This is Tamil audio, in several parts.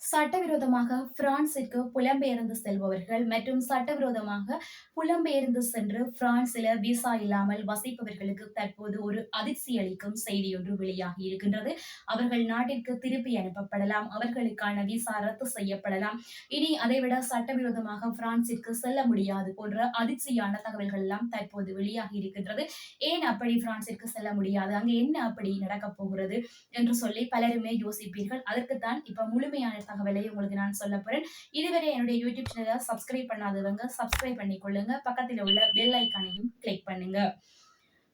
சட்டவிரோதமாக பிரான்சிற்கு புலம்பெயர்ந்து செல்பவர்கள் மற்றும் சட்டவிரோதமாக புலம்பெயர்ந்து சென்று பிரான்சில விசா இல்லாமல் வசிப்பவர்களுக்கு தற்போது ஒரு அதிர்ச்சி அளிக்கும் செய்தி ஒன்று வெளியாகி இருக்கின்றது. அவர்கள் நாட்டிற்கு திருப்பி அனுப்பப்படலாம். அவர்களுக்கான விசா ரத்து செய்யப்படலாம். இனி அதைவிட சட்டவிரோதமாக பிரான்சிற்கு செல்ல முடியாது போன்ற அதிர்ச்சியான தகவல்கள் எல்லாம் தற்போது வெளியாகி இருக்கின்றது. ஏன் அப்படி பிரான்சிற்கு செல்ல முடியாது? அங்கு என்ன அப்படி நடக்கப் போகிறது? என்று சொல்லி பலருமே யோசிப்பீர்கள். அதற்குத்தான் இப்ப முழுமையான தகவலை உங்களுக்கு நான் சொல்ல போறேன். இதுவரை என்னுடைய யூடியூப் சேனலை சப்ஸ்கிரைப் பண்ணாதவங்க சப்ஸ்கிரைப் பண்ணிக்கொள்ளுங்க. பக்கத்தில் உள்ள பெல் ஐக்கானையும் கிளிக் பண்ணுங்க.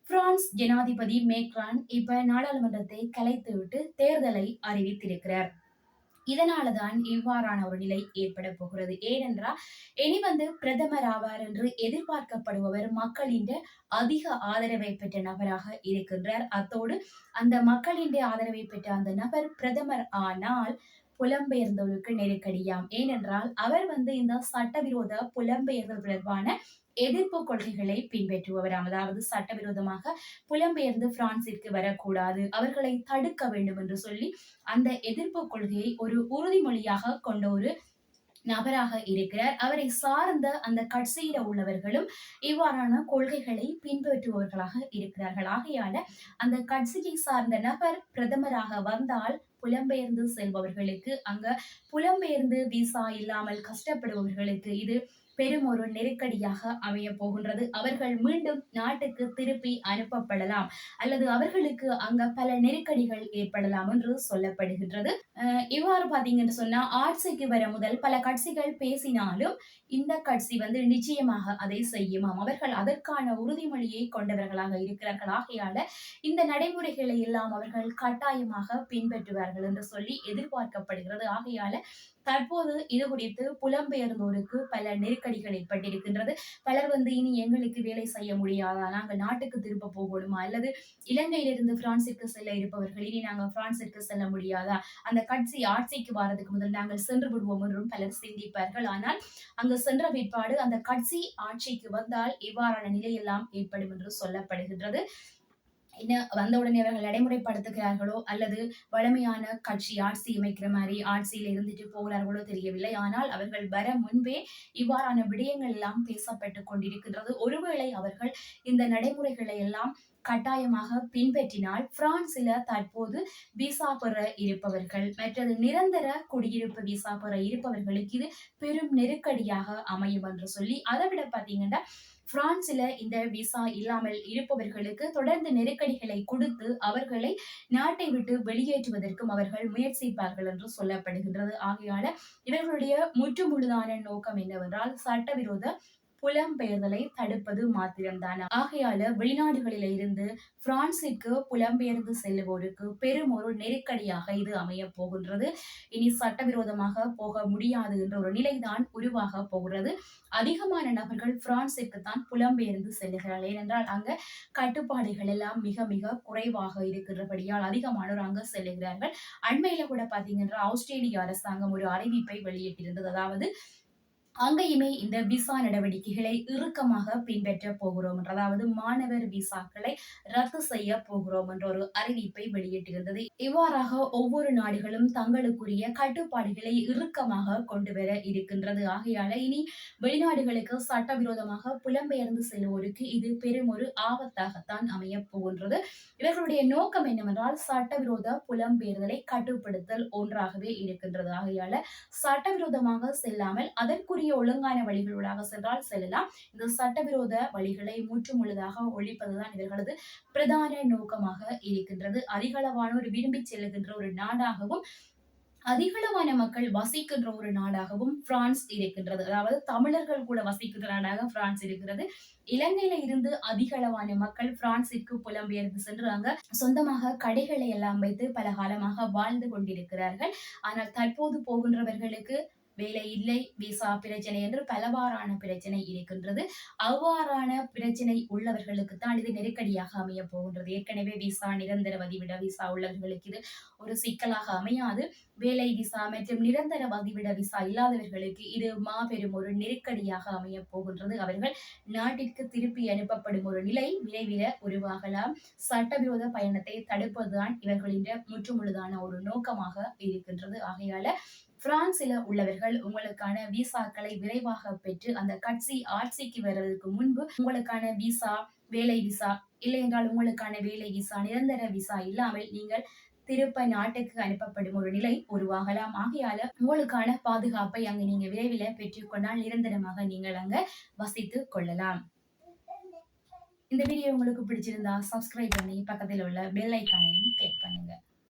பிரான்ஸ் ஜனாதிபதி மேக்ரான் இப்ப நாடாளுமன்றத்தை கலைத்து விட்டு தேர்தலை அறிவித்திருக்கிறார். இதனாலதான் இவ்வாறான ஒரு நிலை ஏற்பட போகிறது. ஏனென்றால் இனி வந்து பிரதமர் ஆவார் என்று எதிர்பார்க்கப்படுபவர் மக்களின் அதிக ஆதரவை பெற்ற நபராக இருக்கின்றார். அத்தோடு அந்த மக்களின் ஆதரவை பெற்ற அந்த நபர் பிரதமர் ஆனால் புலம்பெயர்ந்தவர்களுக்கு நெருக்கடியாம். ஏனென்றால் அவர் வந்து இந்த சட்டவிரோத புலம்பெயர்தல் தொடர்பான எதிர்ப்பு கொள்கைகளை பின்பற்றுபவராம் அதாவது சட்டவிரோதமாக புலம்பெயர்ந்து பிரான்சிற்கு வரக்கூடாது. அவர்களை தடுக்க வேண்டும் என்று சொல்லி அந்த எதிர்ப்பு கொள்கையை ஒரு உறுதிமொழியாக கொண்ட ஒரு நபராக இருக்கிறார். அவரை சார்ந்த அந்த கட்சியில உள்ளவர்களும் இவ்வாறான கொள்கைகளை பின்பற்றுபவர்களாக இருக்கிறார்கள். ஆகையால அந்த கட்சியை சார்ந்த நபர் பிரதமராக வந்தால் புலம்பெயர்ந்து செல்பவர்களுக்கு அங்க புலம்பெயர்ந்து விசா இல்லாமல் கஷ்டப்படுபவர்களுக்கு இது பெரும் ஒரு நெருக்கடியாக அமைய போகின்றது. அவர்கள் மீண்டும் நாட்டுக்கு திருப்பி அனுப்பப்படலாம். அல்லது அவர்களுக்கு அங்க பல நெருக்கடிகள் ஏற்படலாம் என்று சொல்லப்படுகின்றது. இவ்வாறு பாத்தீங்கன்னு சொன்னா ஆட்சிக்கு வர முதல் பல கட்சிகள் பேசினாலும் இந்த கட்சி வந்து நிச்சயமாக அதை செய்யுமாம். அவர்கள் அதற்கான உறுதிமொழியை கொண்டவர்களாக இருக்கிறார்கள். ஆகையால இந்த நடைமுறைகளை எல்லாம் அவர்கள் கட்டாயமாக பின்பற்றுவார்கள் என்று சொல்லி எதிர்பார்க்கப்படுகிறது. ஆகையால தற்போது இது குறித்து புலம்பெயர்ந்தோருக்கு பல நெருக்கடிகள் ஏற்பட்டிருக்கின்றது பலர் வந்து இனி எங்களுக்கு வேலை செய்ய முடியாதா? நாங்கள் நாட்டுக்கு திரும்ப போகணுமா? அல்லது இலங்கையிலிருந்து பிரான்சிற்கு செல்ல இருப்பவர்கள் இனி நாங்கள் பிரான்சிற்கு செல்ல முடியாதா? அந்த கட்சி ஆட்சிக்கு வாரதுக்கு முதல் நாங்கள் சென்று விடுவோம் என்றும் பலர் சிந்திப்பார்கள். ஆனால் அங்கு சென்ற பிற்பாடு அந்த கட்சி ஆட்சிக்கு வந்தால் இவ்வாறான நிலையெல்லாம் ஏற்படும் என்று சொல்லப்படுகின்றது. என்ன வந்த உடனே அவர்கள் நடைமுறைப்படுத்துகிறார்களோ அல்லது வளமையான கட்சி ஆட்சி அமைக்கிற மாதிரி ஆட்சியில் இருந்துட்டு போகிறார்களோ தெரியவில்லை. ஆனால் அவர்கள் வர முன்பே இவ்வாறான விடயங்கள் எல்லாம் பேசப்பட்டு கொண்டிருக்கின்றது. ஒருவேளை அவர்கள் இந்த நடைமுறைகளை எல்லாம் கட்டாயமாக பின்பற்றினால் பிரான்சில தற்போது விசா பெற இருப்பவர்கள் மற்றது நிரந்தர குடியிருப்பு விசா பெற இருப்பவர்களுக்கு இது பெரும் நெருக்கடியாக அமையும் என்று சொல்லி அதை விட பார்த்தீங்கன்னா பிரான்சில இந்த விசா இல்லாமல் இருப்பவர்களுக்கு தொடர்ந்து நெருக்கடிகளை கொடுத்து அவர்களை நாட்டை விட்டு வெளியேற்றுவதற்கும் அவர்கள் முயற்சிப்பார்கள் என்று சொல்லப்படுகின்றது. ஆகையால இவர்களுடைய முற்றுமுழுதான நோக்கம் என்னவென்றால் சட்டவிரோத புலம்பெயர்தலை தடுப்பது மாத்திரம்தான்? ஆகையால வெளிநாடுகளில இருந்து பிரான்சிற்கு புலம்பெயர்ந்து செல்லுவோருக்கு பெரும் ஒரு நெருக்கடியாக இது அமைய போகின்றது. இனி சட்டவிரோதமாக போக முடியாது என்ற ஒரு நிலைதான் உருவாக போகிறது. அதிகமான நபர்கள் பிரான்சிற்கு தான் புலம்பெயர்ந்து செல்கிறார்கள் ஏனென்றால் அங்க கட்டுப்பாடுகள் எல்லாம் மிக மிக குறைவாக இருக்கின்றபடியால் அதிகமானோர் அங்க செல்கிறார்கள் அண்மையில கூட பாத்தீங்கன்னா ஆஸ்திரேலிய அரசாங்கம் ஒரு அறிவிப்பை வெளியிட்டிருந்தது. அதாவது அங்கேயுமே இந்த விசா நடவடிக்கைகளை இறுக்கமாக பின்பற்ற போகிறோம் அதாவது மாணவர் விசாக்களை ரத்து செய்ய போகிறோம் என்ற ஒரு அறிவிப்பை வெளியிட்டிருந்தது. இவ்வாறாக ஒவ்வொரு நாடுகளும் தங்களுக்குரிய கட்டுப்பாடுகளை இறுக்கமாக கொண்டு வர இருக்கின்றது. ஆகையால இனி வெளிநாடுகளுக்கு சட்டவிரோதமாக புலம்பெயர்ந்து செல்வோருக்கு இது பெரும் ஒரு ஆபத்தாகத்தான் அமைய போகின்றது. இவர்களுடைய நோக்கம் என்னவென்றால் சட்டவிரோத புலம்பெயர்தலை கட்டுப்படுத்தல் ஒன்றாகவே இருக்கின்றது. ஆகையால சட்டவிரோதமாக செல்லாமல் அதற்குரிய இருக்கக்கூடிய ஒழுங்கான வழிகளூடாக சென்றால் செல்லலாம். இந்த சட்டவிரோத வழிகளை முற்றுமுழுதாக ஒழிப்பதுதான் இவர்களது பிரதான நோக்கமாக இருக்கின்றது. அதிகளவானோர் விரும்பி செல்லுகின்ற ஒரு நாடாகவும் அதிகளவான மக்கள் வசிக்கின்ற ஒரு நாடாகவும் பிரான்ஸ் இருக்கின்றது. அதாவது தமிழர்கள் கூட வசிக்கின்ற நாடாக பிரான்ஸ் இருக்கிறது. இலங்கையில இருந்து அதிகளவான மக்கள் பிரான்சிற்கு புலம்பெயர்ந்து சென்றாங்க சொந்தமாக கடைகளை எல்லாம் வைத்து பல காலமாக வாழ்ந்து கொண்டிருக்கிறார்கள். ஆனால் தற்போது போகின்றவர்களுக்கு வேலை இல்லை விசா பிரச்சனை என்று பலவாறான பிரச்சனை இருக்கின்றது. அவ்வாறான பிரச்சனை உள்ளவர்களுக்கு தான் இது நெருக்கடியாக அமைய போகின்றது. ஏற்கனவே விசா நிரந்தர வதிவிட விசா உள்ளவர்களுக்கு இது ஒரு சிக்கலாக அமையாது. வேலை விசா மற்றும் நிரந்தர வதிவிட விசா இல்லாதவர்களுக்கு இது மாபெரும் ஒரு நெருக்கடியாக அமைய போகின்றது. அவர்கள் நாட்டிற்கு திருப்பி அனுப்பப்படும் ஒரு நிலை விரைவில் உருவாகலாம். சட்டவிரோத பயணத்தை தடுப்பதுதான் இவர்களின் முற்றுமுழுதான ஒரு நோக்கமாக இருக்கின்றது. ஆகையால பிரான்சில உள்ளவர்கள் உங்களுக்கான விசாக்களை விரைவாக பெற்று அந்த கட்சி ஆட்சிக்கு வர்றதுக்கு முன்பு உங்களுக்கான விசா வேலை விசா இல்லை என்றால் உங்களுக்கான வேலை விசா நிரந்தர விசா இல்லாமல் நீங்கள் திருப்ப நாட்டுக்கு அனுப்பப்படும் ஒரு நிலை உருவாகலாம். ஆகையால உங்களுக்கான பாதுகாப்பை அங்கு நீங்க விரைவில் பெற்றுக்கொண்டால் நிரந்தரமாக நீங்கள் அங்க வசித்து கொள்ளலாம். இந்த வீடியோ உங்களுக்கு பிடிச்சிருந்தா சப்ஸ்கிரைப் பண்ணி பக்கத்தில் உள்ள பெல் ஐக்கானையும் கிளிக் பண்ணுங்க.